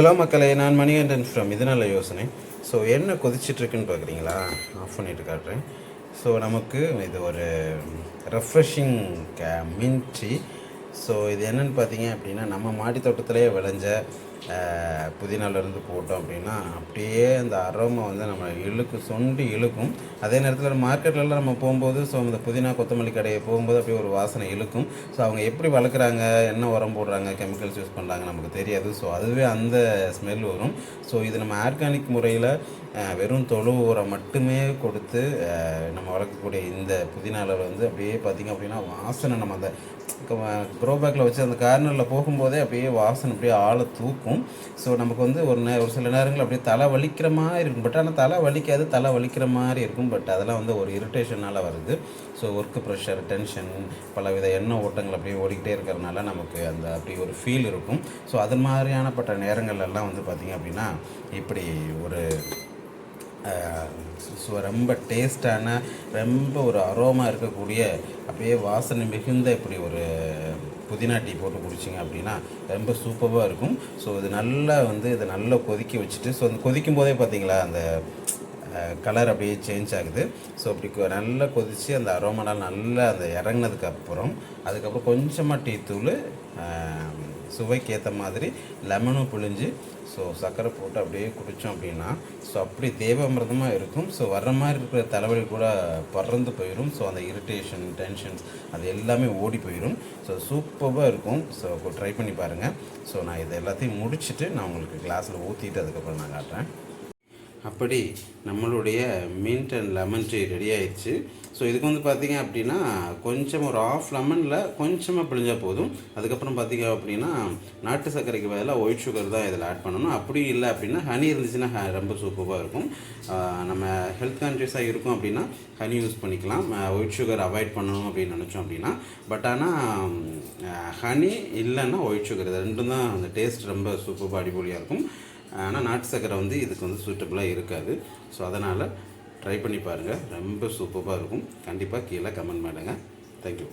Hello மக்களே நான் Manikandan from இது யோசனை. ஸோ என்ன கொதிச்சிட்ருக்குன்னு பார்க்குறீங்களா ஆஃப் பண்ணிட்டு காட்டுறேன். ஸோ நமக்கு இது ஒரு ரெஃப்ரெஷிங் கே மின்ச்சி ஸோ இது என்னன்னு பார்த்தீங்க அப்படின்னா நம்ம மாடி தோட்டத்திலே விளைஞ்ச புதினாலேருந்து போட்டோம் அப்படின்னா அப்படியே அந்த அரோமா வந்து நம்ம இழுக்கு சொண்டு இழுக்கும். அதே நேரத்தில் மார்க்கெட்லலாம் நம்ம போகும்போது ஸோ அந்த புதினா கொத்தமல்லி கடையை போகும்போது அப்படியே ஒரு வாசனை இழுக்கும். ஸோ அவங்க எப்படி வளர்க்குறாங்க என்ன உரம் போடுறாங்க கெமிக்கல்ஸ் யூஸ் பண்ணுறாங்க நமக்கு தெரியாது. ஸோ அதுவே அந்த ஸ்மெல் வரும். ஸோ இது நம்ம ஆர்கானிக் முறையில் வெறும் தொழு உரம் மட்டுமே கொடுத்து நம்ம வளர்க்கக்கூடிய இந்த புதினாவில் வந்து அப்படியே பார்த்திங்க அப்படின்னா வாசனை நம்ம அந்த க்ரோ பேக்கில் வச்சு அந்த கார்னரில் போகும்போதே அப்படியே வாசனை அப்படியே ஆளை தூக்கும். ஸோ நமக்கு வந்து ஒரு நே ஒரு சில நேரங்கள் அப்படியே தலை வலிக்கிற மாதிரி இருக்கும். பட் ஆனால் தலை வலிக்காது தலை வலிக்கிற மாதிரி இருக்கும். பட் அதெல்லாம் வந்து ஒரு இரிட்டேஷனால் வருது. ஸோ ஒர்க்கு ப்ரெஷர் டென்ஷன் பலவித எண்ண ஓட்டங்கள் அப்படியே ஓடிக்கிட்டே இருக்கிறனால நமக்கு அந்த அப்படி ஒரு ஃபீல் இருக்கும். ஸோ அது மாதிரியானப்பட்ட நேரங்கள்லாம் வந்து பார்த்திங்க அப்படின்னா இப்படி ஒரு ஸோ ரொம்ப டேஸ்டான ரொம்ப ஒரு அரோமா இருக்கக்கூடிய அப்படியே வாசனை மிகுந்த இப்படி ஒரு புதினா டீ போட்டு குடிச்சிங்க அப்படின்னா ரொம்ப சூப்பராக இருக்கும். ஸோ இது நல்லா வந்து இதை நல்லா கொதிக்க வச்சுட்டு ஸோ அந்த கொதிக்கும் போதே பார்த்தீங்களா அந்த கலர் அப்படியே சேஞ்ச் ஆகுது. ஸோ அப்படி கொ- நல்லா கொதித்து அந்த அரோமனால் நல்லா அந்த இறங்குனதுக்கு அப்புறம் அதுக்கப்புறம் கொஞ்சமாக டீ தூள் சுவைக்கு ஏற்ற மாதிரி லெமனும் புழிஞ்சு ஸோ சர்க்கரை போட்டு அப்படியே குடித்தோம் அப்படின்னா ஸோ அப்படி தேவாமிர்தமாக இருக்கும். ஸோ வர்ற மாதிரி இருக்கிற தலைவலி கூட பறந்து போயிடும் ஸோ அந்த இரிட்டேஷன் டென்ஷன்ஸ் அது எல்லாமே ஓடி போயிடும் ஸோ சூப்பராக இருக்கும். ஸோ ட்ரை பண்ணி பாருங்கள் ஸோ நான் இதை எல்லாத்தையும் முடிச்சுட்டு நான் உங்களுக்கு கிளாஸில் ஊற்றிட்டு அதுக்கப்புறம் நான் காட்டுறேன். அப்படி நம்மளுடைய mint and lemon tea ready ஆயிடுச்சு. ஸோ இதுக்கு வந்து பார்த்தீங்க அப்படின்னா கொஞ்சம் ஒரு ஆஃப் லெமனில் கொஞ்சமாக பிழிஞ்சால் போதும். அதுக்கப்புறம் பார்த்தீங்க அப்படின்னா நாட்டு சர்க்கரைக்கு பதிலாக ஒயிட் சுகர் தான் இதில் ஆட் பண்ணணும். அப்படி இல்லை அப்படின்னா ஹனி இருந்துச்சுன்னா ஹ- ரொம்ப சூப்பராக இருக்கும். நம்ம ஹெல்த் கான்ஷியஸாக இருக்கும் அப்படின்னா ஹனி யூஸ் பண்ணிக்கலாம். ஒயிட் சுகர் அவாய்ட் பண்ணணும் அப்படின்னு நினச்சோம் அப்படின்னா. பட் ஆனால் ஹனி இல்லைன்னா ஒயிட் சுகர் இது ரெண்டும் தான் அந்த டேஸ்ட் ரொம்ப சூப்பராக அடிப்பொலியாக இருக்கும். ஆனால் நாட்டு சக்கரை வந்து இதுக்கு வந்து சூட்டபுளாக இருக்காது. ஸோ அதனால் ட்ரை பண்ணி பாருங்கள் ரொம்ப சூப்பராக இருக்கும். கண்டிப்பாக கீழே கமெண்ட் பண்ணுங்கள் தேங்க்யூ